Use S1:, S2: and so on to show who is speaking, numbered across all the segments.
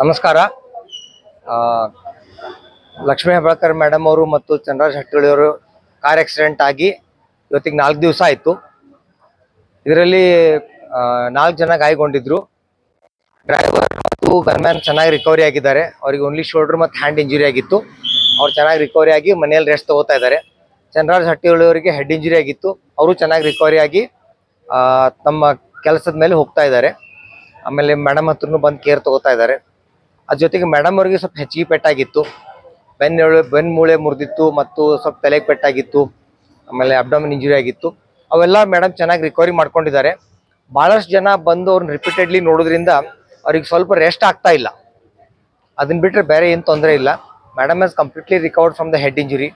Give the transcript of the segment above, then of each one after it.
S1: ನಮಸ್ಕಾರ. ಲಕ್ಷ್ಮೀ ಹೆಬ್ಬಾಳ್ಕರ್ ಮೇಡಮ್ ಅವರು ಮತ್ತು ಚಂದ್ರರಾಜ್ ಅವರು ಕಾರ್ ಆಕ್ಸಿಡೆಂಟ್ ಆಗಿ ಇವತ್ತಿಗೆ ನಾಲ್ಕು ದಿವಸ ಆಯಿತು. ಇದರಲ್ಲಿ ನಾಲ್ಕು ಜನ ಗಾಯಗೊಂಡಿದ್ರು. ಡ್ರೈವರ್ ಮತ್ತು ಗನ್ಮ್ಯಾನ್ ಚೆನ್ನಾಗಿ ರಿಕವರಿ ಆಗಿದ್ದಾರೆ. ಅವರಿಗೆ ಓನ್ಲಿ ಶೋಲ್ಡ್ರ್ ಮತ್ತು ಹ್ಯಾಂಡ್ ಇಂಜುರಿ ಆಗಿತ್ತು. ಅವ್ರು ಚೆನ್ನಾಗಿ ರಿಕವರಿ ಆಗಿ ಮನೆಯಲ್ಲಿ ರೆಸ್ಟ್ ತಗೋತಾ ಇದ್ದಾರೆ. ಚಂದ್ರರಾಜ್ ಅವರಿಗೆ ಹೆಡ್ ಇಂಜುರಿ ಆಗಿತ್ತು. ಅವರು ಚೆನ್ನಾಗಿ ರಿಕವರಿ ಆಗಿ ತಮ್ಮ ಕೆಲಸದ ಮೇಲೆ ಹೋಗ್ತಾ ಇದ್ದಾರೆ. ಆಮೇಲೆ ಮೇಡಮ್ ಹತ್ರನೂ ಬಂದು ಕೇರ್ ತಗೋತಾ ಇದ್ದಾರೆ. ಅದ್ರ ಜೊತೆಗೆ ಮೇಡಮ್ ಅವ್ರಿಗೆ ಸ್ವಲ್ಪ ಹೆಚ್ಚಿಗೆ ಪೆಟ್ಟಾಗಿತ್ತು. ಬೆನ್ನೆಳು ಬೆನ್ ಮೂಳೆ ಮುರಿದಿತ್ತು ಮತ್ತು ಸ್ವಲ್ಪ ತಲೆಗೆ ಪೆಟ್ಟಾಗಿತ್ತು, ಆಮೇಲೆ ಅಬ್ಡಮಿನ್ ಇಂಜುರಿ ಆಗಿತ್ತು. ಅವೆಲ್ಲ ಮೇಡಮ್ ಚೆನ್ನಾಗಿ ರಿಕವರಿ ಮಾಡ್ಕೊಂಡಿದ್ದಾರೆ. ಭಾಳಷ್ಟು ಜನ ಬಂದು ಅವ್ರನ್ನ ರಿಪೀಟೆಡ್ಲಿ ನೋಡೋದ್ರಿಂದ ಅವ್ರಿಗೆ ಸ್ವಲ್ಪ ರೆಸ್ಟ್ ಆಗ್ತಾ ಇಲ್ಲ. ಅದನ್ನ ಬಿಟ್ಟರೆ ಬೇರೆ ಏನು ತೊಂದರೆ ಇಲ್ಲ. Madam has completely recovered from the head injury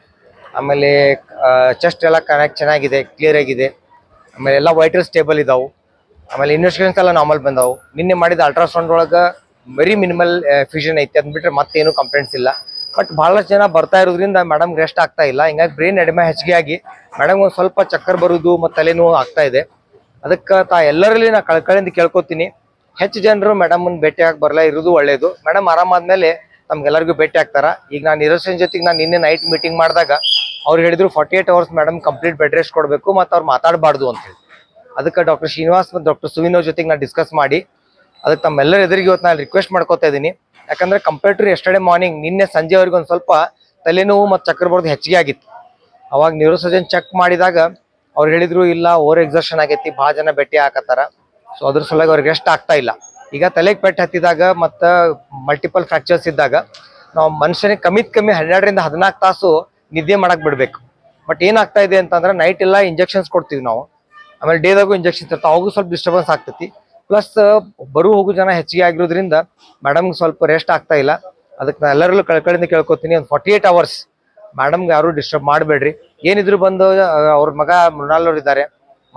S1: ಆಮೇಲೆ ಚೆಸ್ಟ್ ಎಲ್ಲ ಕನೆಕ್ಟ್ ಚೆನ್ನಾಗಿದೆ ಕ್ಲಿಯರ್ ಆಗಿದೆ. ಆಮೇಲೆ ಎಲ್ಲ ವೈಟಲ್ ಸ್ಟೇಬಲ್ ಇದಾವೆ. ಆಮೇಲೆ ಇನ್ವೆಸ್ಟಿಗೇಷನ್ಸ್ ಎಲ್ಲ ನಾರ್ಮಲ್ ಬಂದಾವು. ನಿನ್ನೆ ಮಾಡಿದ ಅಲ್ಟ್ರಾಸೌಂಡ್ ಒಳಗೆ ವೆರಿ ಮಿನಿಮಲ್ ಫ್ಯೂಷನ್ ಐತಿ. ಅದ್ ಬಿಟ್ರೆ ಮತ್ತೇನು ಕಂಪ್ಲೇಂಟ್ಸ್ ಇಲ್ಲ. ಬಟ್ ಬಹಳಷ್ಟು ಜನ ಬರ್ತಾ ಇರೋದ್ರಿಂದ ಮೇಡಮ್ ರೆಸ್ಟ್ ಆಗ್ತಾ ಇಲ್ಲ. ಹಿಂಗಾಗಿ ಬ್ರೈನ್ ಎಡಿಮೆ ಹೆಚ್ಚಿಗೆ ಆಗಿ ಮೇಡಮ್ ಒಂದು ಸ್ವಲ್ಪ ಚಕ್ಕರ್ ಬರೋದು ಮತ್ತು ತಲೆನೋವು ಆಗ್ತಾ ಇದೆ. ಅದಕ್ಕೆ ತಾ ಎಲ್ಲರಲ್ಲಿ ನಾ ಕಳ್ಕಳಿಂದ ಕೇಳ್ಕೊತೀನಿ. ಹೆಚ್ಚು ಜನರು ಮೇಡಮ್ ಆಗಿ ಬರಲ್ಲ ಇರೋದು ಒಳ್ಳೇದು. ಮೇಡಮ್ ಆರಾಮಾದ್ಮೇಲೆ ನಮ್ಗೆಲ್ಲರಿಗೂ ಭೇಟಿ ಆಗ್ತಾರೆ? ಈಗ ನಾನು ನಿರಸನ್ ಜೊತೆಗೆ ನಾನು ನಿನ್ನೆ ನೈಟ್ ಮೀಟಿಂಗ್ ಮಾಡಿದಾಗ ಅವ್ರು ಹೇಳಿದ್ರು forty eight hours madam complete bed rest ಕೊಡಬೇಕು ಮತ್ತು ಅವ್ರು ಮಾತಾಡಬಾರ್ದು ಅಂತ ಹೇಳಿ. ಅದಕ್ಕೆ ಡಾಕ್ಟರ್ ಶ್ರೀನಿವಾಸ್ ಮತ್ತು ಡಾಕ್ಟರ್ ಸುವಿನ್ ಜೊತೆಗೆ ನಾನು ಡಿಸ್ಕಸ್ ಮಾಡಿ ಅದಕ್ಕೆ ತಮ್ಮೆಲ್ಲರ ಎದುರಿಗೆ ಇವತ್ತು ನಾನು ರಿಕ್ವೆಸ್ಟ್ ಮಾಡ್ಕೋತಾ ಇದ್ದೀನಿ. ಯಾಕಂದ್ರೆ ಕಂಪೇರ್ ಟು ಎಸ್ಟರ್ಡೇ ಮಾರ್ನಿಂಗ್ ನಿನ್ನೆ ಸಂಜೆವರೆಗೆ ಒಂದು ಸ್ವಲ್ಪ ತಲೆನೋವು ಮತ್ತು ಚಕ್ರ ಬರೋದು ಹೆಚ್ಚಿಗೆ ಆಗಿತ್ತು. ಅವಾಗ ನ್ಯೂರೋಸರ್ಜನ್ ಚೆಕ್ ಮಾಡಿದಾಗ ಅವ್ರು ಹೇಳಿದ್ರು, ಇಲ್ಲ ಓವರ್ ಎಕ್ಸರ್ಷನ್ ಆಗೈತಿ, ಭಾಳ ಜನ ಭೇಟಿ ಹಾಕತ್ತಾರ ಸೊ ಅದ್ರ ಸಲುವಾಗಿ ಅವ್ರಿಗೆ ರೆಸ್ಟ್ ಆಗ್ತಾ ಇಲ್ಲ. ಈಗ ತಲೆಗೆ ಪೆಟ್ಟು ಹತ್ತಿದಾಗ ಮತ್ತು ಮಲ್ಟಿಪಲ್ ಫ್ರ್ಯಾಕ್ಚರ್ಸ್ ಇದ್ದಾಗ ನಾವು ಮನುಷ್ಯನಿಗೆ ಕಮ್ಮಿತ್ ಕಮ್ಮಿ ಹನ್ನೆರಡರಿಂದ ಹದಿನಾಲ್ಕು ತಾಸು ನಿದ್ದೆ ಮಾಡಕ್ಕೆ ಬಿಡಬೇಕು. ಬಟ್ ಏನಾಗ್ತಾ ಇದೆ ಅಂತಂದ್ರೆ ನೈಟ್ ಎಲ್ಲ ಇಂಜೆಕ್ಷನ್ಸ್ ಕೊಡ್ತೀವಿ ನಾವು. ಆಮೇಲೆ ಡೇದಾಗೂ ಇಂಜೆಕ್ಷನ್ಸ್ ಇರ್ತಾವೆ. ಅವಾಗೂ ಸ್ವಲ್ಪ ಡಿಸ್ಟರ್ಬೆನ್ಸ್ ಆಗ್ತೈತಿ. ಪ್ಲಸ್ ಬರು ಹೋಗು ಜನ ಹೆಚ್ಚಿಗೆ ಆಗಿರೋದ್ರಿಂದ ಮೇಡಮ್ಗೆ ಸ್ವಲ್ಪ ರೆಸ್ಟ್ ಆಗ್ತಾ ಇಲ್ಲ. ಅದಕ್ಕೆ ನಾ ಎಲ್ಲರಲ್ಲೂ ಕಳ್ಕಳಿಂದ ಕೇಳ್ಕೊತೀನಿ. ಒಂದು ಫಾರ್ಟಿ ಏಟ್ ಅವರ್ಸ್ ಮೇಡಮ್ಗೆ ಯಾರು ಡಿಸ್ಟರ್ಬ್ ಮಾಡಬೇಡ್ರಿ. ಏನಿದ್ರು ಬಂದು ಅವ್ರ ಮಗ ಮೃಣಾಲ್ ಅವ್ರು ಇದ್ದಾರೆ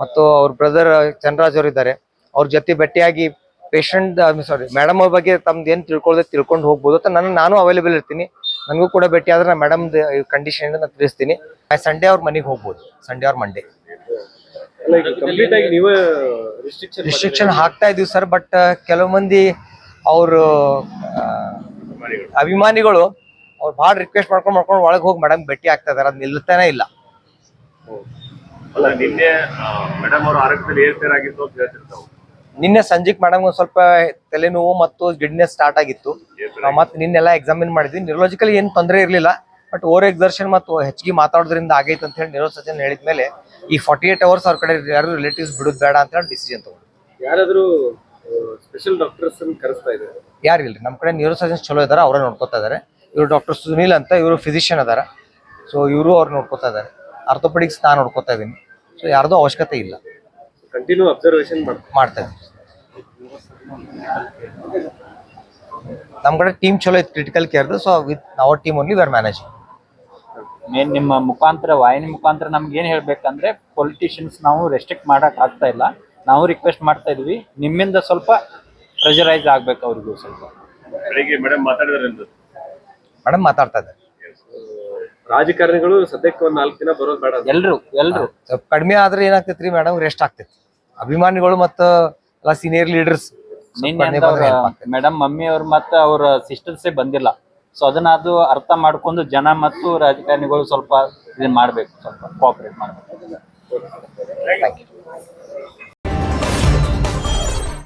S1: ಮತ್ತು ಅವ್ರ ಬ್ರದರ್ ಚಂದ್ರಾಜ್ ಅವ್ರು ಇದ್ದಾರೆ ಅವ್ರ ಜೊತೆ ಭೇಟಿಯಾಗಿ ಪೇಷಂಟ್ ಸಾರಿ ಮೇಡಮ್ ಅವ್ರ ಬಗ್ಗೆ ತಮ್ದು ಏನು ತಿಳ್ಕೊಳ್ಳೋದು ತಿಳ್ಕೊಂಡು ಹೋಗ್ಬೋದು ಅಂತ ನಾನು ನಾನು ಅವೈಲೇಬಲ್ ಇರ್ತೀನಿ. ನನಗೂ ಕೂಡ ಭೇಟಿ ಆದ್ರೆ ನಾನು ಮೇಡಮ್ದು ಕಂಡೀಷನ್ ನಾನು ತಿಳಿಸ್ತೀನಿ. ಸಂಡೇ ಅವ್ರ ಮನೆಗೆ ಹೋಗ್ಬೋದು. ಸಂಡೇ ಅವ್ರ ಮಂಡೇ
S2: ಕಂಪ್ಲೀಟ್ ಆಗಿ ನೀವೇ ರಿಸ್ಟ್ರಿಕ್ಷನ್
S1: ಹಾಕ್ತಾ ಇದೀವಿ ಸರ್ ಬಟ್ ಕೆಲವು ಮಂದಿ ಅವರು ಅಭಿಮಾನಿಗಳು ಅವ್ರು ಭಾಳ ರಿಕ್ವೆಸ್ಟ್ ಮಾಡ್ಕೊಂಡು ಮಾಡ್ಕೊಂಡು ಒಳಗೆ ಹೋಗಿ ಮೇಡಮ್ ಭೇಟಿ ಆಗ್ತಾ ಇದಾರೆ ಅದ್ ನಿಲ್ತಾನೆ ಇಲ್ಲ.
S2: ಅಲ್ಲ ನಿನ್ನೆ ಮೇಡಮ್ ಅವ್ರ ಆರೋಗ್ಯದಲ್ಲಿ ಏರ್ಪೇರಾಗಿತ್ತು ಅಂತ ಹೇಳ್ತಿರ್ತಾವ?
S1: ನಿನ್ನೆ ಸಂಜೆಗೆ ಮೇಡಮ್ ಸ್ವಲ್ಪ ತಲೆನೋವು ಮತ್ತು ಗಿಡ್ನೆಸ್ ಸ್ಟಾರ್ಟ್ ಆಗಿತ್ತು. ಮತ್ತೆ ನಿನ್ನೆಲ್ಲ ಎಕ್ಸಾಮಿನ್ ಮಾಡಿದ್ವಿ. ನ್ಯೂರೋಲಾಜಿಕಲಿ ಏನು ತೊಂದರೆ ಇರಲಿಲ್ಲ. ಬಟ್ ಓವರ್ ಎಕ್ಸರ್ಷನ್ ಮತ್ತು ಹೆಚ್ಚಿಗೆ ಮಾತಾಡೋದ್ರಿಂದ ಆಗೈತೆ ಅಂತ ಹೇಳಿ ನ್ಯೂರೋಸರ್ಜನ್ ಹೇಳಿದ್ಮೇಲೆ ಈ ಫಾರ್ಟಿ ಏಟ್ ಅವರ್ಸ್ ಅವ್ರ ಕಡೆ ಯಾರು ರಿಲೇಟಿವ್ಸ್ ಬಿಡೋದು ಬೇಡ ಅಂತ ಹೇಳಿ ಡಿಸಿಷನ್ ತಗೊಂಡು
S2: ಯಾರಾದರೂ ಸ್ಪೆಷಲ್ ಡಾಕ್ಟರ್ಸ್ ಕರೆಸ್ತಾ ಇದ್ದಾರೆ?
S1: ಯಾರು ಇಲ್ರಿ? ನಮ್ಮ ಕಡೆ ನ್ಯೂರೋಸರ್ಜನ್ಸ್ ಚಲೋ ಇದ್ದಾರೆ ಅವರೇ ನೋಡ್ಕೊತಾ ಇದ್ದಾರೆ ಇವರು ಡಾಕ್ಟರ್ ಸುನೀಲ್ ಅಂತ ಇವರು ಫಿಸಿಷಿಯನ್ ಅದಾರ. ಸೊ ಇವರು ಅವ್ರು ನೋಡ್ಕೋತಾ ಇದ್ದಾರೆ ಆರ್ಥೋಪೆಡಿಕ್ಸ್ ನಾನು ನೋಡ್ಕೊತಾ ಇದ್ದೀನಿ. ಸೊ ಯಾರ್ದೋ ಅವಶ್ಯಕತೆ ಇಲ್ಲ.
S2: ಕಂಟಿನ್ಯೂ ಅಬ್ಸರ್ವೇಷನ್
S1: ಮಾಡ್ತಾ ಇದ್ದೀನಿ. ನಮ್ಮ ಕಡೆ ಟೀಮ್ ಚಲೋ ಇತ್ತು critical ಕೇರ್ದು so with our team only we're managing
S3: main ನಿಮ್ಮ ಮುಖಾಂತರ ವಾಹಿನಿ ಮುಖಾಂತರ ನಮ್ಗೆ ಏನು ಹೇಳ್ಬೇಕಂದ್ರೆ ಪೊಲಿಟಿಷಿಯನ್ಸ್ ನಾವು ರೆಸ್ಟ್ರಿಕ್ಟ್ ಮಾಡಕ್ ಆಗ್ತಾ ಇಲ್ಲ. ನಾವು ರಿಕ್ವೆಸ್ಟ್ ಮಾಡ್ತಾ ಇದ್ವಿ. ನಿಮ್ಮಿಂದ ಸ್ವಲ್ಪ ಪ್ರೆಷರೈಸ್ ಆಗ್ಬೇಕು ಅವ್ರಿಗೂ ಸ್ವಲ್ಪ.
S2: ಬೆಳಿಗ್ಗೆ ಮೇಡಮ್ ಮಾತಾಡಿದ್ರೆ
S1: ಮೇಡಮ್ ಮಾತಾಡ್ತಾ ಇದ್ದಾರೆ.
S2: ರಾಜಕಾರಣಿಗಳು ಸದ್ಯಕ್ಕೆ ಒಂದ್ ನಾಲ್ಕು ದಿನ ಬರೋದು ಬೇಡ.
S3: ಎಲ್ರು ಎಲ್ರು.
S1: ಸ್ವಲ್ಪ ಕಡಿಮೆ ಆದ್ರೆ ಏನಾಗ್ತೈತ್ರಿ ಮೇಡಮ್ ರೆಸ್ಟ್ ಆಗ್ತೈತಿ. ಅಭಿಮಾನಿಗಳು ಮತ್ತು ಎಲ್ಲ ಸೀನಿಯರ್ ಲೀಡರ್ಸ್
S3: ನಿನ್ನೆ ಮೇಡಮ್ ಮಮ್ಮಿ ಅವ್ರು ಮತ್ತೆ ಅವ್ರ ಸಿಸ್ಟರ್ಸೇ ಬಂದಿಲ್ಲ. ಸೊ ಅದನ್ನ ಅದು ಅರ್ಥ ಮಾಡ್ಕೊಂಡು ಜನ ಮತ್ತು ರಾಜಕಾರಣಿಗಳು ಸ್ವಲ್ಪ ಇದನ್ನ ಮಾಡ್ಬೇಕು ಸ್ವಲ್ಪ ಕೋಆಪರೇಟ್ ಮಾಡ್ಬೇಕು.